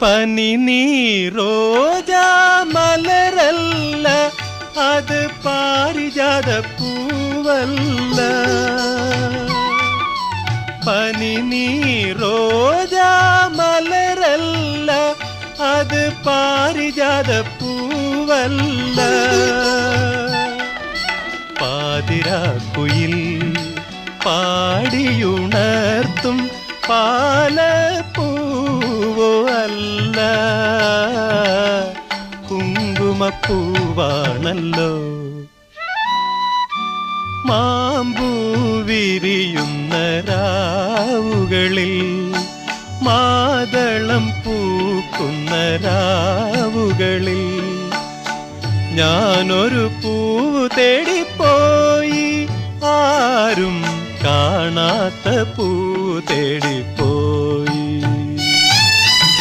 പനി നീറോജ മലരല്ല അത് പാരിജാത പൂവല്ല. പനി നീറോജ മലരല്ല അത് പാരിജാത പൂവല്ല. പാതിരാക്കുയിൽ പാടിയുണർത്തും പാലപ്പൂവോ കുങ്കുമപ്പൂവാണല്ലോ മാമ്പൂവിരിയുന്ന രാവുകളിൽ മാതളം പൂക്കുന്ന രാവുകളിൽ ഞാനൊരു പൂവ് തേടിപ്പോയി ആരും കാണാത്ത പൂ തേടി